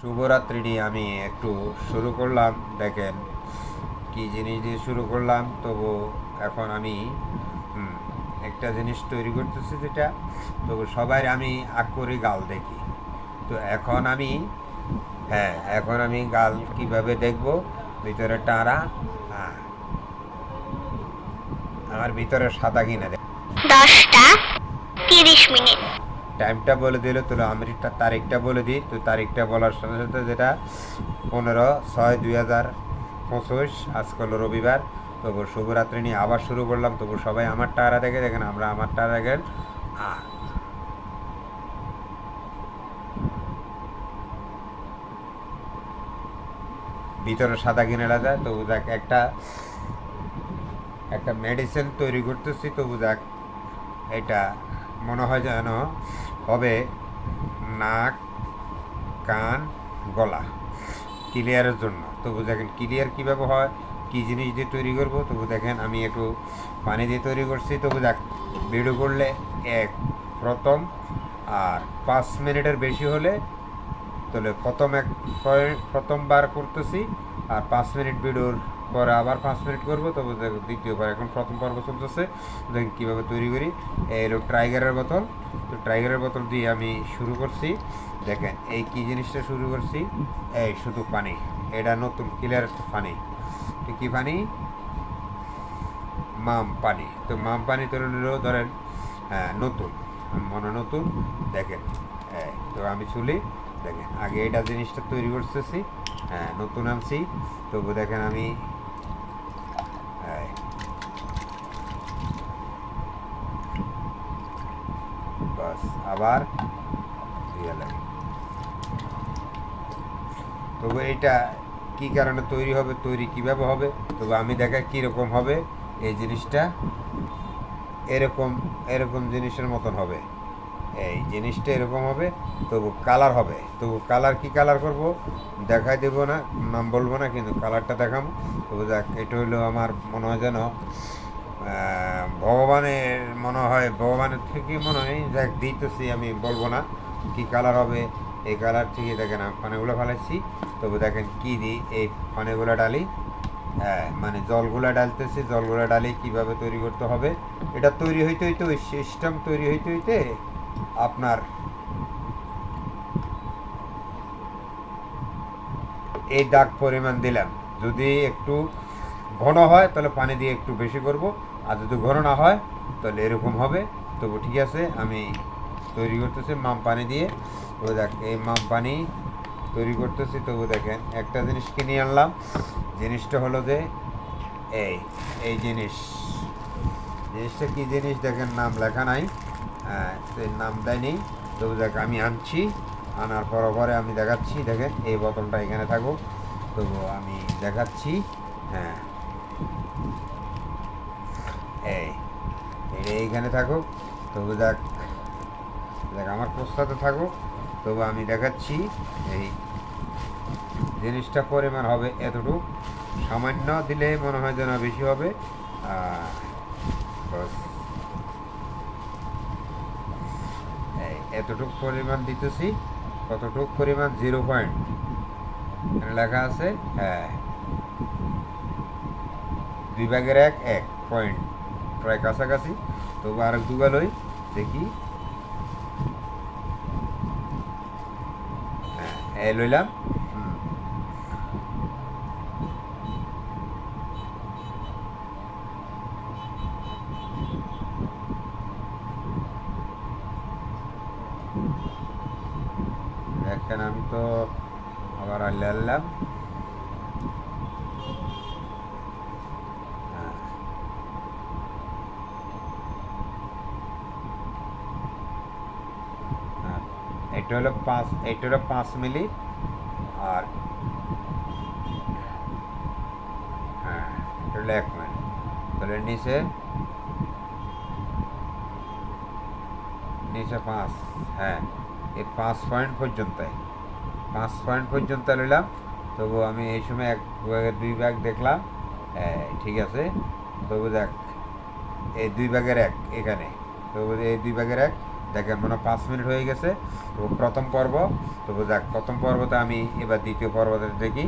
শুভরাত্রিটি, আমি একটু শুরু করলাম। দেখেন কি জিনিস দিয়ে শুরু করলাম। তবু এখন আমি একটা জিনিস তৈরি করতেছি যেটা, তবু সবাই আমি আক্ষরি গাল দেখি। তো এখন আমি হ্যাঁ এখন আমি গাল কীভাবে দেখব? ভিতরে টারা হ্যাঁ। আমার ভিতরে সাদা কিনা দেখ দশটা তিরিশ মিনিট। টাইমটা বলে দিল তো আমি তারিখটা বলে দিই তো তারিখটা বলার সাথে সাথে যেটা পনেরো ছয় দুই হাজার পঁচিশ আজকে হলো রবিবার। তবু শুভরাত্রি নিয়ে আবার শুরু করলাম। তবু সবাই আমার টারা দেখে দেখেন আমরা আমার টারা দেখেন আ। ভিতরে সাদা কিনে যায় তবু দেখ একটা একটা মেডিসিন তৈরি করতেছি তবু দেখ এটা মনে হয় যেন হবে নাক, কান, গলা। ক্লিয়ারের জন্য। তবু দেখেন ক্লিয়ার কীভাবে হয়, কী জিনিস দিয়ে তৈরি করব, তবু দেখেন, আমি একটু পানি দিয়ে তৈরি করছি। তবু দেখ ভিডিও করলে এক, প্রথম আর পাঁচ মিনিটের বেশি হলে, তাহলে প্রথম এক প্রথমবার করতেছি আর পাঁচ মিনিট ভিডিওর পরে আবার পাঁচ মিনিট করব তবে দেখ- দ্বিতীয়বার। এখন প্রথম পর্ব চলতেছে দেখেন কীভাবে তৈরি করি। এই হলো ট্রাইগারের বোতল। তো ট্রাইগারের বোতল দিয়ে আমি শুরু করছি। দেখেন এই কী জিনিসটা শুরু করছি? এই শুধু পানি। এটা নতুন ক্লিয়ার পানি। তো কী পানি? মাম পানি। তো মাম পানি নিলেও ধরেন হ্যাঁ নতুন। মনে নতুন দেখেন এই, তো আমি চলি দেখেন আগে এটা জিনিসটা তৈরি করতেছি হ্যাঁ নতুন আনছি। তবু দেখেন আমি এই, বাস আবার দিয়ে লাগে তবু এটা কি কারণে তৈরি হবে, তৈরি কীভাবে হবে? তবু আমি দেখা কীরকম হবে এই জিনিসটা। এরকম এরকম জিনিসের মতন হবে। এই জিনিসটা এরকম হবে, তবু কালার হবে। তবু কালার কি কালার করব? দেখাই দেব না, নাম বলব না, কিন্তু কালারটা দেখাবো। তবু দেখ এটা হলো আমার মনে হয় যেন মনে হয় ভগবানের থেকে মনে হয় দেখ দিতেছি আমি, বলব না কি কালার হবে, এই কালার থেকে দেখেন আমি পানিগুলো ফেলাচ্ছি তবু দেখেন কি দিই, এই পানিগুলো ডালি হ্যাঁ মানে জলগুলা ডালতেছি, জলগুলা ডালি কীভাবে তৈরি করতে হবে, এটা তৈরি হইতে হইতে ওই সিস্টেম তৈরি হইতে হইতে আপনার এই দাগ পরিমাণ দিলাম, যদি একটু ঘন হয় তাহলে পানি দিয়ে একটু বেশি করব। আর যদি ঘন না হয় তাহলে এরকম হবে। তবু ঠিক আছে আমি তৈরি করতেছি মাম পানি দিয়ে। ও দেখ এই মাম পানি তৈরি করতেছি তবু দেখেন একটা জিনিস কিনে আনলাম। জিনিসটা হলো যে এই এই জিনিস। জিনিসটা কী জিনিস? দেখেন নাম লেখা নাই। হ্যাঁ, নাম দেয়নি। তবু দেখ আমি আনছি। আনার পর পরে আমি দেখাচ্ছি। দেখেন এই বোতলটা এখানে থাকুক। তবু আমি দেখাচ্ছি। হ্যাঁ। এই এটা এইখানে থাকুক তবু দেখ দেখ আমার প্রস্তাতে থাকুক তবু আমি দেখাচ্ছি এই জিনিসটা পরিমাণ হবে এতটুকু। সামান্য দিলে মনে হয় যেন বেশি হবে। এতটুক পরিমাণ দিতেছি। কতটুক পরিমাণ? Zero point. এখানে লেখা আছে হ্যাঁ। দুই ভাগের এক এক পয়েন্ট। প্রায় কাছাকাছি। তবু আর দুগাল ওই দেখি। হ্যাঁ লইলাম। আমি তো আবার আল্লে আনলাম হ্যাঁ। হ্যাঁ, এটা হলো পাঁচ এটা হলো পাঁচ মিলি আর হ্যাঁ এটা হলো এক মিনিট তাহলে নিচে নিচে পাঁচ হ্যাঁ এই পাঁচ পয়েন্ট পর্যন্ত পাঁচ পয়েন্ট পর্যন্ত নিলাম তবু আমি এই সময় এক ভাগের দুই ভাগ দেখলাম হ্যাঁ ঠিক আছে তবু দেখ এই দুই ভাগের এক এখানে তবু এই দুই ভাগের এক দেখেন মনে পাঁচ মিনিট হয়ে গেছে। তো প্রথম পর্ব, তো দেখ প্রথম পর্বতে আমি এবার দ্বিতীয় পর্বতে দেখি।